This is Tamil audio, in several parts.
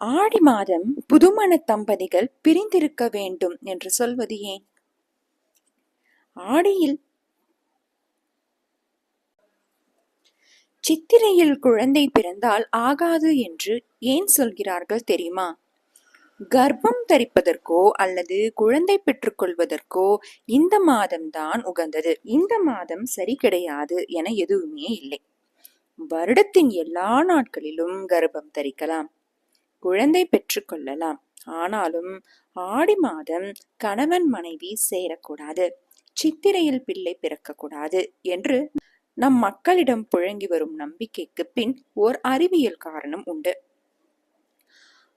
ஆடி மாதம் புதுமண தம்பதிகள் பிரிந்திருக்க வேண்டும் என்று சொல்வது ஏன்? ஆடியில் சித்திரையில் குழந்தை பிறந்தால் ஆகாது என்று ஏன் சொல்கிறார்கள் தெரியுமா? கர்ப்பம் தரிப்பதற்கோ அல்லது குழந்தை பெற்றுக்கொள்வதற்கோ இந்த மாதம்தான் உகந்தது. இந்த மாதம் சரி கிடையாது என எதுவுமே இல்லை. வருடத்தின் எல்லா நாட்களிலும் கர்ப்பம் தரிக்கலாம். குழந்தை பெற்றுக்கொள்ளலாம் ஆனாலும் ஆடி மாதம் கணவன் மனைவி சேரக்கூடாது. சித்திரையில் பிள்ளை பிறக்கக்கூடாது என்று நம் மக்களிடம் புழங்கி வரும் நம்பிக்கைக்கு பின் ஓர் அறிவியல் காரணம் உண்டு.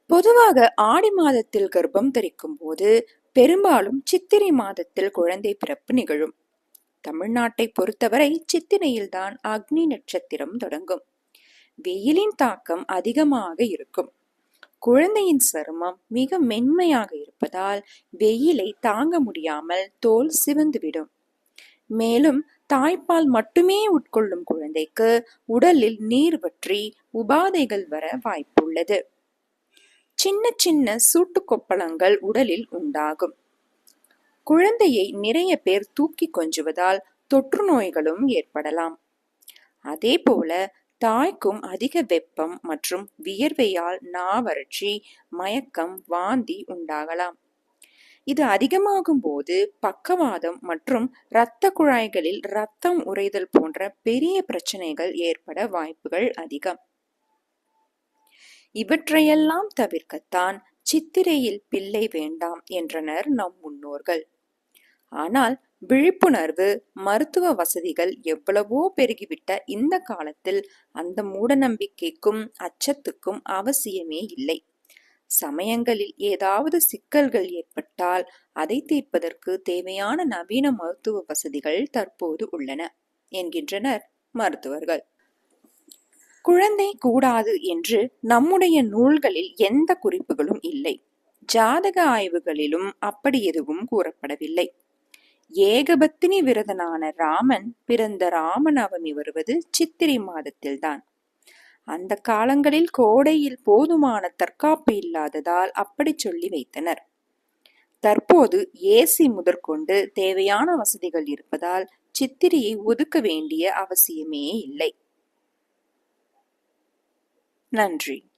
பொதுவாக ஆடி மாதத்தில் கர்ப்பம் தரிக்கும் போது பெரும்பாலும் சித்திரை மாதத்தில் குழந்தை பிறப்பு நிகழும். தமிழ்நாட்டை பொறுத்தவரை சித்திரையில்தான் அக்னி நட்சத்திரம் தொடங்கும். வெயிலின் தாக்கம் அதிகமாக இருக்கும். குழந்தையின் சருமம் மிக மென்மையாக இருப்பதால் வெயிலை தாங்க முடியாமல் தோல் சிவந்துவிடும். மேலும் தாய்ப்பால் மட்டுமே உட்கொள்ளும் குழந்தைக்கு உடலில் நீர் வற்றி உபாதைகள் வர வாய்ப்புள்ளது. சின்ன சின்ன சூட்டு கொப்பளங்கள் உடலில் உண்டாகும். குழந்தையை நிறைய பேர் தூக்கி கொஞ்சுவதால் தொற்று நோய்களும் ஏற்படலாம். அதே போல தாய்க்கும் அதிக வெப்பம் மற்றும் வியர்வையால் நாவறட்சி மயக்கம் வாந்தி உண்டாகலாம். இது அதிகமாகும் போது பக்கவாதம் மற்றும் இரத்த குழாய்களில் இரத்தம் உறைதல் போன்ற பெரிய பிரச்சனைகள் ஏற்பட வாய்ப்புகள் அதிகம். இவற்றையெல்லாம் தவிர்க்கத்தான் சித்திரையில் பிள்ளை வேண்டாம் என்றனர் நம் முன்னோர்கள். ஆனால் விழிப்புணர்வு மருத்துவ வசதிகள் எவ்வளவோ பெருகிவிட்ட இந்த காலத்தில் அந்த மூடநம்பிக்கைக்கும் அச்சத்துக்கும் அவசியமே இல்லை. சமயங்களில் ஏதாவது சிக்கல்கள் ஏற்பட்டால் அதை தீர்ப்பதற்கு தேவையான நவீன மருத்துவ வசதிகள் தற்போது உள்ளன என்கின்றனர் மருத்துவர்கள். குழந்தை கூடாது என்று நம்முடைய நூல்களில் எந்த குறிப்புகளும் இல்லை. ஜாதக ஆய்வுகளிலும் அப்படி எதுவும் கூறப்படவில்லை. ஏகபத்தினி விரதனான ராமன் பிறந்த ராமநவமி வருவது சித்திரை மாதத்தில்தான். அந்த காலங்களில் கோடையில் போதுமான தற்காப்பு இல்லாததால் அப்படி சொல்லி வைத்தனர். தற்போது ஏசி முதற்கொண்டு தேவையான வசதிகள் இருப்பதால் சித்திரையை ஒதுக்க வேண்டிய அவசியமே இல்லை. நன்றி.